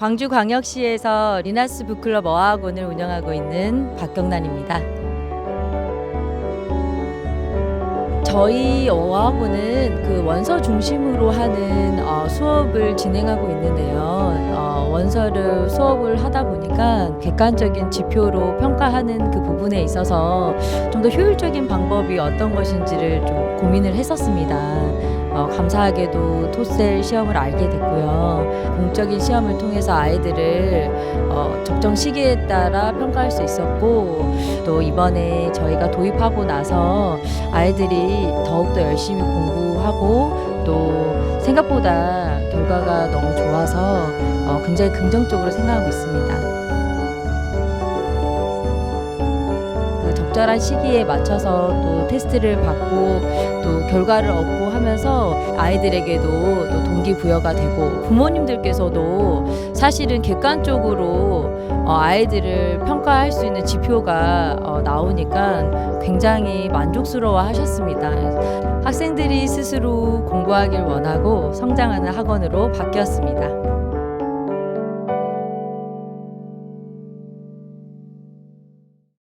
광주광역시에서 리나스 북클럽 어학원을 운영하고 있는 박경란입니다. 저희 어학원은 그 원서 중심으로 하는 어, 수업을 진행하고 있는데요. 어, 원서를 수업을 하다 보니까 객관적인 지표로 평가하는 그 부분에 있어서 좀 더 효율적인 방법이 어떤 것인지를 좀 고민을 했었습니다. 어, 감사하게도 토셀 시험을 알게 됐고요. 공적인 시험을 통해서 아이들을 어, 적정 시기에 따라 평가할 수 있었고 또 이번에 저희가 도입하고 나서 아이들이 더욱더 열심히 공부하고 또 생각보다 결과가 너무 좋아서 어, 굉장히 긍정적으로 생각하고 있습니다. 적절한 시기에 맞춰서 또 테스트를 받고 또 결과를 얻고 하면서 아이들에게도 또 동기부여가 되고 부모님들께서도 사실은 객관적으로 어, 아이들을 평가할 수 있는 지표가 어, 나오니까 굉장히 만족스러워 하셨습니다. 학생들이 스스로 공부하길 원하고 성장하는 학원으로 바뀌었습니다.